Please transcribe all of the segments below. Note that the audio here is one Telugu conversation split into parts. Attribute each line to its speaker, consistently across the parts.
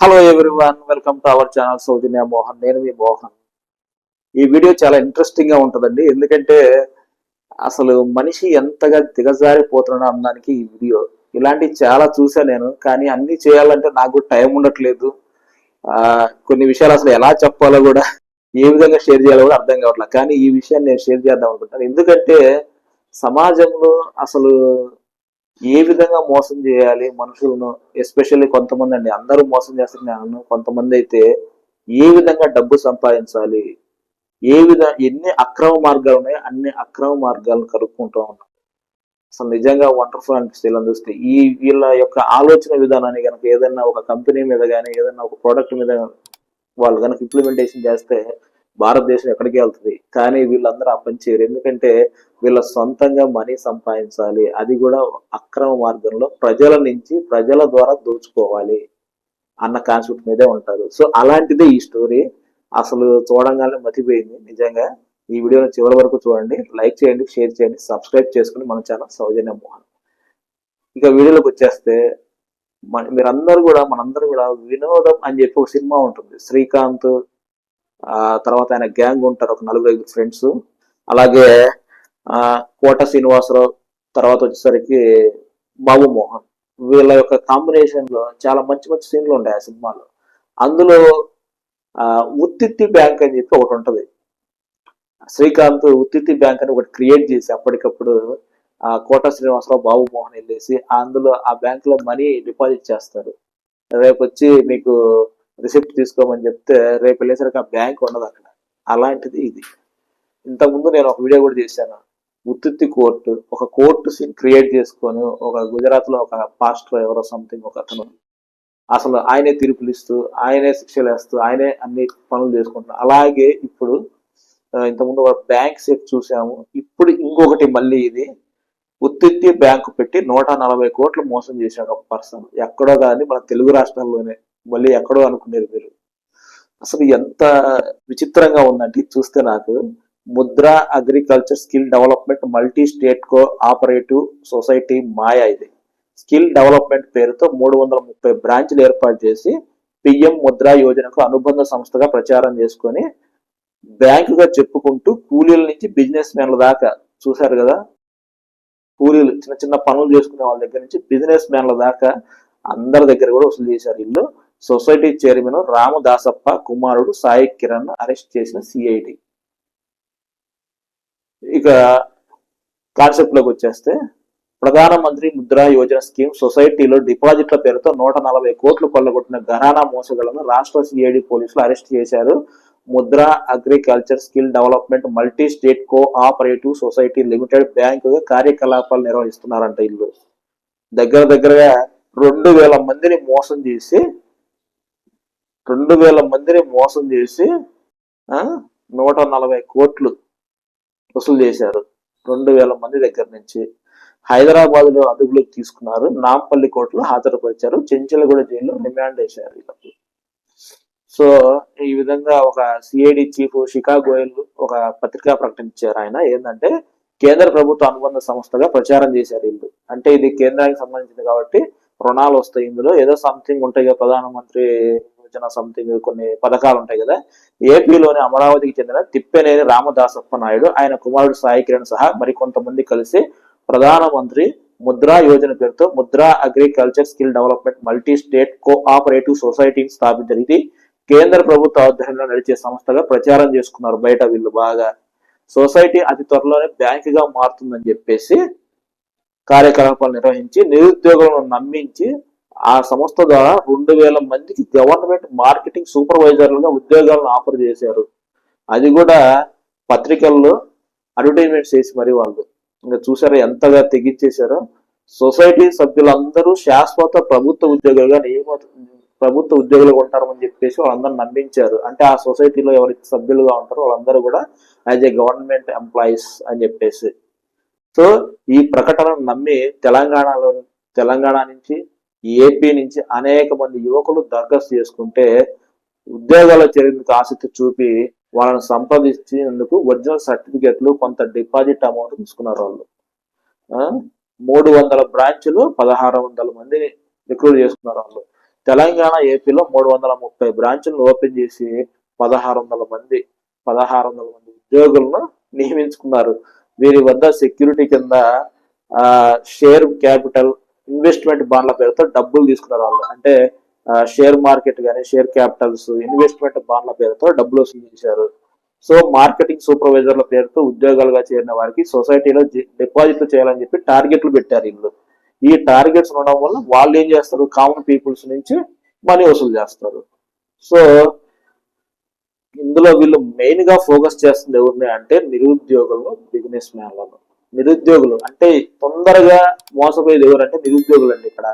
Speaker 1: Hello everyone welcome to our channel Soujanya Mohan నేను మీ మోహన్. ఈ వీడియో చాలా ఇంట్రెస్టింగ్గా ఉంటుందండి. ఎందుకంటే అసలు మనిషి ఎంతగా దిగజారిపోతున్నాడు అనడానికి ఈ వీడియో. ఇలాంటివి చాలా చూసా నేను. కానీ అన్ని చేయాలంటే నాకు టైం ఉండట్లేదు. ఆ, కొన్ని విషయాలు అసలు ఎలా చెప్పాలో కూడా ఏ విధంగా షేర్ చేయాలో కూడా అర్థం కావట్లేదు. కానీ ఈ విషయాన్ని నేను షేర్ చేద్దాం అనుకుంటాను ఎందుకంటే సమాజంలో అసలు ఏ విధంగా మోసం చేయాలి మనుషులను ఎస్పెషల్లీ కొంతమంది అండి అందరూ మోసం చేస్తున్నారు. కొంతమంది అయితే ఏ విధంగా డబ్బు సంపాదించాలి ఏ విధ ఎన్ని అక్రమ మార్గాలు ఉన్నాయో అన్ని అక్రమ మార్గాలను కలుపుకుంటూ ఉంటాం. అసలు నిజంగా వండర్ఫుల్ అనిపిస్తుంది. ఇలా చూస్తే ఈ వీళ్ళ యొక్క ఆలోచన విధానాన్ని కనుక ఏదైనా ఒక కంపెనీ మీద కానీ ఏదైనా ఒక ప్రోడక్ట్ మీద వాళ్ళు కనుక ఇంప్లిమెంటేషన్ చేస్తే భారతదేశం ఎక్కడికి వెళ్తుంది? కానీ వీళ్ళందరూ ఆ పని చేయరు. ఎందుకంటే వీళ్ళ సొంతంగా మనీ సంపాదించాలి. అది కూడా అక్రమ మార్గంలో ప్రజల నుంచి ప్రజల ద్వారా దోచుకోవాలి అన్న కాన్సెప్ట్ మీదే ఉంటారు. సో అలాంటిదే ఈ స్టోరీ అసలు చూడంగానే మతిపోయింది. నిజంగా ఈ వీడియోని చివరి వరకు చూడండి. లైక్ చేయండి షేర్ చేయండి సబ్స్క్రైబ్ చేసుకుని మన ఛానల్ సౌజన్య మోహన్. ఇక వీడియోలోకి వచ్చేస్తే మన మీరందరూ కూడా మనందరూ కూడా వినోదం అని చెప్పి ఒక సినిమా ఉంటుంది. శ్రీకాంత్ తర్వాత ఆయన గ్యాంగ్ ఉంటారు ఒక నలుగురు ఐదు ఫ్రెండ్స్ అలాగే కోట శ్రీనివాసరావు తర్వాత వచ్చేసరికి బాబు మోహన్. వీళ్ళ యొక్క కాంబినేషన్లో చాలా మంచి మంచి సీన్లు ఉంటాయి ఆ సినిమాలో. అందులో ఉత్తి ఉత్తిత్తి బ్యాంక్ అని చెప్పి ఒకటి ఉంటుంది. శ్రీకాంత్ ఉత్తిత్తి బ్యాంక్ అని ఒకటి క్రియేట్ చేసి అప్పటికప్పుడు ఆ కోట శ్రీనివాసరావు బాబు మోహన్ వెళ్ళేసి అందులో ఆ బ్యాంక్లో మనీ డిపాజిట్ చేస్తారు. రేపు వచ్చి మీకు రిసిప్ట్ తీసుకోమని చెప్తే రేపు వెళ్ళేసరికి ఆ బ్యాంక్ ఉండదు అక్కడ. అలాంటిది ఇది. ఇంతకుముందు నేను ఒక వీడియో కూడా చేశాను. ఉత్తుత్తి కోర్టు ఒక కోర్టు సీన్ క్రియేట్ చేసుకొని ఒక గుజరాత్లో ఒక పాస్టర్ ఎవరో సంథింగ్ ఒక అతను. అసలు ఆయనే తీర్పులు ఇస్తూ ఆయనే శిక్షలు వేస్తూ ఆయనే అన్ని పనులు చేసుకుంటున్నారు అలాగే ఇప్పుడు ఇంతకుముందు ఒక బ్యాంక్ సేఫ్ చూసాము. ఇప్పుడు ఇంకొకటి మళ్ళీ ఇది. ఉత్తిత్తి బ్యాంకు పెట్టి నూట నలభై కోట్లు మోసం చేశాడు ఒక పర్సన్. ఎక్కడో కానీ మన తెలుగు రాష్ట్రాల్లోనే. మళ్ళీ ఎక్కడో అనుకునేది మీరు. అసలు ఎంత విచిత్రంగా ఉందంటే చూస్తే నాకు Mudra agriculture skill development multi state cooperative society మాయా ఇది. స్కిల్ డెవలప్మెంట్ పేరుతో మూడు వందల ముప్పై బ్రాంచ్లు ఏర్పాటు చేసి పిఎం ముద్రా యోజనకు అనుబంధ సంస్థగా ప్రచారం చేసుకొని బ్యాంకుగా చెప్పుకుంటూ కూలీల నుంచి బిజినెస్ మ్యాన్ల దాకా చూశారు కదా. కూలీలు చిన్న చిన్న పనులు చేసుకునే వాళ్ళ దగ్గర నుంచి బిజినెస్ మ్యాన్ల దాకా అందరి దగ్గర కూడా వసూలు చేశారు వీళ్ళు. సొసైటీ చైర్మన్ రామదాసప్ప కుమారుడు సాయి కిరణ్ అరెస్ట్ చేసిన సిఐడి. ఇక కాన్సెప్ట్లోకి వచ్చేస్తే ప్రధానమంత్రి ముద్రా యోజన స్కీమ్ సొసైటీలో డిపాజిట్ల పేరుతో నూట నలభై కోట్లు కొల్లగొట్టిన ఘరానా మోసగాళ్ళను రాష్ట్ర సిఐడి పోలీసులు అరెస్ట్ చేశారు. Mudra agriculture skill development multi state cooperative society limited బ్యాంకుగా కార్యకలాపాలు నిర్వహిస్తున్నారంట ఇల్లు. దగ్గర దగ్గరగా రెండు వేల మందిని మోసం చేసి రెండు వేల మందిని మోసం చేసి నూట నలభై కోట్లు వసూలు చేశారు. రెండు వేల మంది దగ్గర నుంచి హైదరాబాద్లో అదుపులోకి తీసుకున్నారు. నాంపల్లి కోర్టులో హాజరుపరిచారు. చెంచలగూడ జైల్లో రిమాండ్ చేశారు వీళ్ళకి. సో ఈ విధంగా ఒక సిఐడి చీఫ్ షికా గోయల్ ఒక పత్రికా ప్రకటించారు ఆయన. ఏంటంటే కేంద్ర ప్రభుత్వ అనుబంధ సంస్థగా ప్రచారం చేశారు వీళ్ళు. అంటే ఇది కేంద్రానికి సంబంధించింది కాబట్టి రుణాలు వస్తాయి ఇందులో. ఏదో సంథింగ్ ఉంటాయి కదా ప్రధానమంత్రి యోజన సంథింగ్ కొన్ని పథకాలు ఉంటాయి కదా ఏపీలోని అమరావతికి చెందిన తిప్పెనేని రామదాసప్ప నాయుడు ఆయన కుమారుడు సాయి కిరణ్ సహా మరికొంతమంది కలిసి ప్రధానమంత్రి ముద్రా యోజన పేరుతో Mudra agriculture skill development multi state cooperative సొసైటీని స్థాపించారు. ఇది కేంద్ర ప్రభుత్వ ఆధ్వర్యంలో నడిచే సంస్థగా ప్రచారం చేసుకున్నారు బయట వీళ్ళు బాగా. సొసైటీ అతి త్వరలోనే బ్యాంకుగా మారుతుందని చెప్పేసి కార్యకలాపాలు నిర్వహించి నిరుద్యోగులను నమ్మించి ఆ సంస్థ ద్వారా రెండు వేల మందికి గవర్నమెంట్ మార్కెటింగ్ సూపర్వైజర్లుగా ఉద్యోగాలను ఆఫర్ చేశారు. అది కూడా పత్రికల్లో అడ్వర్టైజ్మెంట్ చేసి మరి వాళ్ళు. ఇంకా చూసారా ఎంతగా తెగించేశారో సొసైటీ సభ్యులందరూ శాశ్వత ప్రభుత్వ ఉద్యోగులుగా నియమ ప్రభుత్వ ఉద్యోగులుగా ఉంటారని చెప్పేసి వాళ్ళందరూ నమ్మించారు. అంటే ఆ సొసైటీలో ఎవరైతే సభ్యులుగా ఉంటారో వాళ్ళందరూ కూడా యాజ్ ఏ గవర్నమెంట్ ఎంప్లాయీస్ అని చెప్పేసి. సో ఈ ప్రకటనను నమ్మి తెలంగాణలో తెలంగాణ నుంచి ఏపీ నుంచి అనేక మంది యువకులు దరఖాస్తు చేసుకుంటే ఉద్యోగాల చేరేందుకు ఆసక్తి చూపి వాళ్ళని సంప్రదించేందుకు ఒరిజినల్ సర్టిఫికెట్లు కొంత డిపాజిట్ అమౌంట్ తీసుకున్నారు వాళ్ళు. మూడు వందల బ్రాంచ్లు పదహారు వందల మందిని రిక్రూట్ చేసుకున్నారు వాళ్ళు. తెలంగాణ ఏపీలో మూడు వందల ముప్పై బ్రాంచ్లు ఓపెన్ చేసి పదహారు వందల మంది పదహారు వందల మంది ఉద్యోగులను నియమించుకున్నారు. వీరి వద్ద సెక్యూరిటీ కింద షేర్ క్యాపిటల్ ఇన్వెస్ట్మెంట్ బాండ్ల పేరుతో డబ్బులు తీసుకున్నారు వాళ్ళు. అంటే షేర్ మార్కెట్ కానీ షేర్ క్యాపిటల్స్ ఇన్వెస్ట్మెంట్ బాండ్ల పేరుతో డబ్బులు వసూలు చేశారు. సో మార్కెటింగ్ సూపర్వైజర్ల పేరుతో ఉద్యోగాలుగా చేరిన వారికి సొసైటీలో డిపాజిట్లు చేయాలని చెప్పి టార్గెట్లు పెట్టారు వీళ్ళు. ఈ టార్గెట్స్ ఉండడం వల్ల వాళ్ళు ఏం చేస్తారు? కామన్ పీపుల్స్ నుంచి మనీ వసూలు చేస్తారు. సో ఇందులో వీళ్ళు మెయిన్గా ఫోకస్ చేస్తుంది ఎవరిని అంటే నిరుద్యోగులను బిజినెస్ మ్యాన్లను. నిరుద్యోగులు. అంటే తొందరగా మోసపోయేది ఎవరంటే నిరుద్యోగులు అండి ఇక్కడ.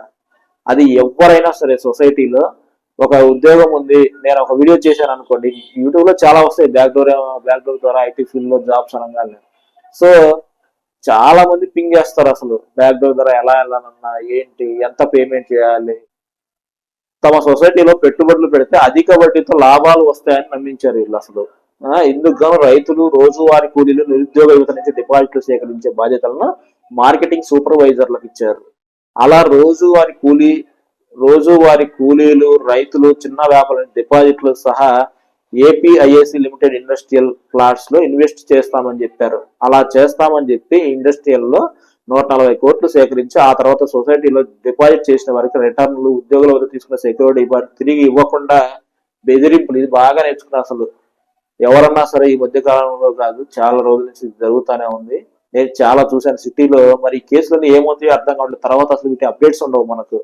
Speaker 1: అది ఎవరైనా సరే సొసైటీలో ఒక ఉద్యోగం ఉంది నేను ఒక వీడియో చేశాను అనుకోండి యూట్యూబ్లో చాలా వస్తాయి బ్యాక్ డోర్ బ్యాక్ డోర్ ద్వారా ఐటీ ఫీల్డ్లో జాబ్స్ అనగానే. సో చాలా మంది పింగ్ చేస్తారు అసలు బ్యాక్ డోర్ ద్వారా ఎలా వెళ్ళాలన్నా ఏంటి ఎంత పేమెంట్ చేయాలి. తమ సొసైటీలో పెట్టుబడులు పెడితే అధిక వడ్డీతో లాభాలు వస్తాయని నమ్మించారు వీళ్ళు అసలు. ఇందుకు రైతులు రోజువారీ కూలీలు నిరుద్యోగ యువత నుంచి డిపాజిట్లు సేకరించే బాధ్యతలను మార్కెటింగ్ సూపర్వైజర్లకు ఇచ్చారు. అలా రోజువారీ కూలీ రోజువారీ కూలీలు రైతులు చిన్న వ్యాపారులు డిపాజిట్లు సహా ఏపీఐఏసి లిమిటెడ్ ఇండస్ట్రియల్ ప్లాట్స్లో ఇన్వెస్ట్ చేస్తామని చెప్పారు. అలా చేస్తామని చెప్పి ఇండస్ట్రియల్లో నూట నలభై కోట్లు సేకరించి ఆ తర్వాత సొసైటీలో డిపాజిట్ చేసిన వారికి రిటర్న్లు ఉద్యోగుల వద్ద తీసుకున్న సెక్యూరిటీ డిపాజిట్ తిరిగి ఇవ్వకుండా బెదిరింపులు. ఇది బాగా నేర్చుకున్న అసలు. ఎవరన్నా సరే ఈ మధ్య కాలంలో కాదు చాలా రోజుల నుంచి జరుగుతూనే జరుగుతానే ఉంది. నేను చాలా చూశాను సిటీలో మరి కేసులన్నీ ఏమవుతాయో అర్థం కావట్లేదు. తర్వాత అసలు వీటి అప్డేట్స్ ఉండవు మనకు.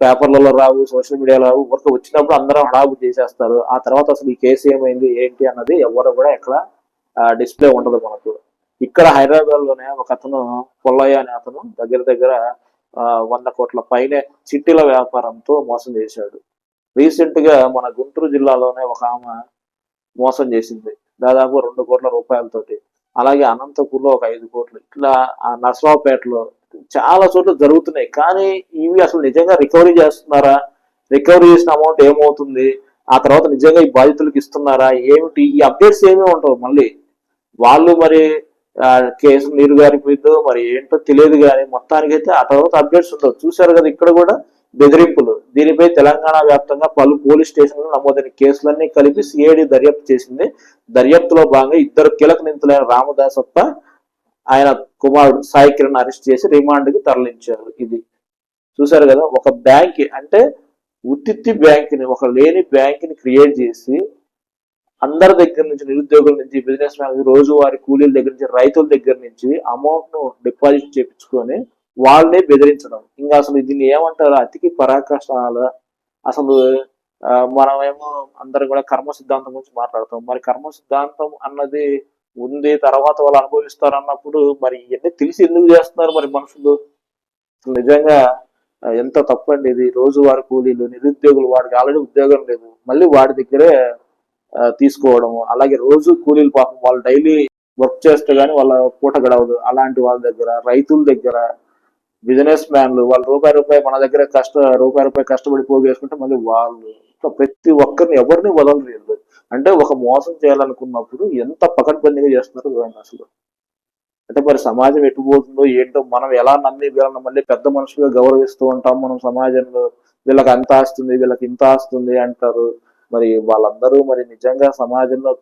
Speaker 1: పేపర్లలో రావు సోషల్ మీడియాలో రావు వర్క్ వచ్చినప్పుడు అందరం హడాబు చేసేస్తారు. ఆ తర్వాత అసలు ఈ కేసు ఏమైంది ఏంటి అన్నది ఎవరు కూడా ఎక్కడ డిస్ప్లే ఉండదు మనకు. ఇక్కడ హైదరాబాద్లోనే ఒక అతను పుల్లయ్య అనే అతను దగ్గర దగ్గర వంద కోట్ల పైనే చిట్టీల వ్యాపారంతో మోసం చేశాడు. రీసెంట్గా మన గుంటూరు జిల్లాలోనే ఒక ఆమె మోసం చేసింది. దాదాపు రెండు కోట్ల రూపాయలతోటి. అలాగే అనంతపూర్లో ఒక ఐదు కోట్లు. ఇట్లా ఆ నర్సరావుపేటలో చాలా చోట్ల జరుగుతున్నాయి. కానీ ఇవి అసలు నిజంగా రికవరీ చేస్తున్నారా? రికవరీ చేసిన అమౌంట్ ఏమవుతుంది? ఆ తర్వాత నిజంగా ఈ బాధితులకు ఇస్తున్నారా? ఏమిటి? ఈ అప్డేట్స్ ఏమీ ఉండవు మళ్ళీ? వాళ్ళు మరి కేసు నీరు గారిపోయిందో మరి ఏంటో తెలియదు కానీ మొత్తానికైతే ఆ తర్వాత అప్డేట్స్ ఉండవు. చూశారు కదా ఇక్కడ కూడా బెదిరింపులు. దీనిపై తెలంగాణ వ్యాప్తంగా పలు పోలీస్ స్టేషన్లు నమోదైన కేసులన్నీ కలిపి సిఐడి దర్యాప్తు చేసింది. దర్యాప్తులో భాగంగా ఇద్దరు కీలక నిందితులైన రామదాసప్ప ఆయన కుమారుడు సాయి కిరణ్ అరెస్ట్ చేసి రిమాండ్కి తరలించారు. ఇది చూశారు కదా ఒక బ్యాంక్ అంటే ఉత్తిత్తి బ్యాంక్ని ఒక లేని బ్యాంక్ని క్రియేట్ చేసి అందరి దగ్గర నుంచి నిరుద్యోగుల నుంచి బిజినెస్ మ్యాన్ రోజువారి కూలీల దగ్గర నుంచి రైతుల దగ్గర నుంచి అమౌంట్ను డిపాజిట్ చేయించుకొని వాళ్ళనే బెదిరించడం. ఇంకా అసలు దీన్ని ఏమంటారు? అతికి పరాకాష్టాల అసలు ఆ, మనమేమో అందరం కూడా కర్మ సిద్ధాంతం గురించి మాట్లాడతాం. మరి కర్మ సిద్ధాంతం అన్నది ఉంది తర్వాత వాళ్ళు అనుభవిస్తారు అన్నప్పుడు మరి ఇవన్నీ తెలిసి ఎందుకు చేస్తున్నారు మరి మనుషులు? నిజంగా ఎంత తప్పండి ఇది. రోజువారి కూలీలు నిరుద్యోగులు వాడికి ఆల్రెడీ ఉద్యోగం లేదు. మళ్ళీ వాడి దగ్గరే తీసుకోవడము. అలాగే రోజు కూలీలు పాపం వాళ్ళు డైలీ వర్క్ చేస్తే గానీ వాళ్ళ పూట గడవదు. అలాంటి వాళ్ళ దగ్గర రైతుల దగ్గర బిజినెస్ మ్యాన్లు వాళ్ళు రూపాయి రూపాయి మన దగ్గర కష్ట రూపాయి రూపాయి కష్టపడి పోగేసుకుంటే మళ్ళీ వాళ్ళు ప్రతి ఒక్కరిని ఎవరిని వదలలేదు అంటే ఒక మోసం చేయాలనుకున్నప్పుడు ఎంత పకడ్బందీగా చేస్తున్నారు చూడండి అసలు. అంటే మరి సమాజం ఎటు పోతుందో ఏంటో మనం ఎలా నమ్మి వీళ్ళని మళ్ళీ పెద్ద మనుషులుగా గౌరవిస్తూ ఉంటాం మనం సమాజంలో. వీళ్ళకి అంత ఆస్తుంది వీళ్ళకి ఇంత ఆస్తుంది అంటారు. మరి వాళ్ళందరూ మరి నిజంగా సమాజంలో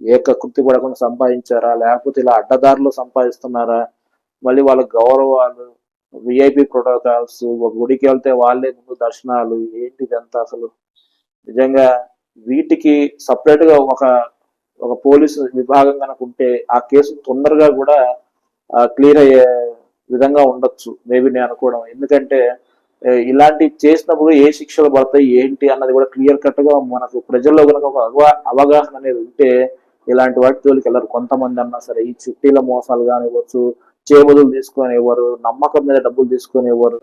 Speaker 1: ఏక కృతి పడకుండా సంపాదించారా? లేకపోతే ఇలా అడ్డదారులు సంపాదిస్తున్నారా? మళ్ళీ వాళ్ళ గౌరవాలు విఐపి ప్రోటోకాల్స్ ఒక గుడికి వెళ్తే వాళ్ళే ముందు దర్శనాలు ఏంటి ఇదంతా అసలు? నిజంగా వీటికి సపరేట్గా ఒక ఒక పోలీసు విభాగం కనుక ఉంటే ఆ కేసు తొందరగా కూడా క్లియర్ అయ్యే విధంగా ఉండొచ్చు. మేబీ నేను అనుకోవడం. ఎందుకంటే ఏ, ఇలాంటి చేసినప్పుడు ఏ శిక్షలు పడతాయి ఏంటి అన్నది కూడా క్లియర్ కట్గా మనకు ప్రజల్లో కనుక ఒక అవగాహన అనేది ఉంటే ఇలాంటి వాటి తోలికి వెళ్ళరు. కొంతమంది అన్నా సరే ఈ చిట్టీల మోసాలు కానివ్వచ్చు చేబదులు తీసుకునేవారు నమ్మకం మీద డబ్బులు తీసుకునేవారు.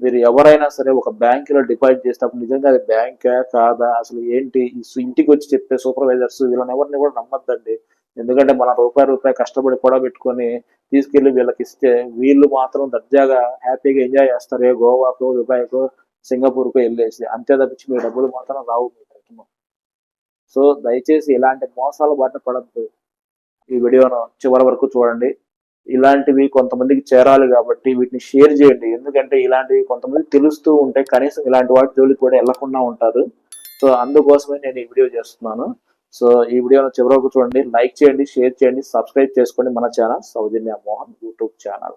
Speaker 1: మీరు ఎవరైనా సరే ఒక బ్యాంక్లో డిపాజిట్ చేసినప్పుడు నిజంగా అది బ్యాంకా కాదా? అసలు ఏంటి? ఇంటికి వచ్చి చెప్పే సూపర్వైజర్స్ వీళ్ళని ఎవరిని కూడా నమ్మద్దండి. ఎందుకంటే మన రూపాయి రూపాయి కష్టపడి కూడా పెట్టుకొని తీసుకెళ్ళి వీళ్ళకి ఇస్తే వీళ్ళు మాత్రం దర్జాగా హ్యాపీగా ఎంజాయ్ చేస్తారు. ఏ గోవాకు దుబాయ్కు సింగపూర్కు వెళ్ళేసి. అంతే తప్పించి మీ డబ్బులు మాత్రం రావు మీ సో దయచేసి ఇలాంటి మోసాల బారిన పడద్దు. ఈ వీడియోను చివరి వరకు చూడండి. ఇలాంటివి కొంతమందికి చేరాలి కాబట్టి వీటిని షేర్ చేయండి. ఎందుకంటే ఇలాంటివి కొంతమంది తెలుస్తూ ఉంటే కనీసం ఇలాంటి వాటి జోలికి కూడా వెళ్ళకుండా ఉంటారు. సో అందుకోసమే నేను ఈ వీడియో చేస్తున్నాను. సో ఈ వీడియోను చివరకు చూడండి. లైక్ చేయండి షేర్ చేయండి సబ్స్క్రైబ్ చేసుకోండి మన channel Soujanya Mohan YouTube channel.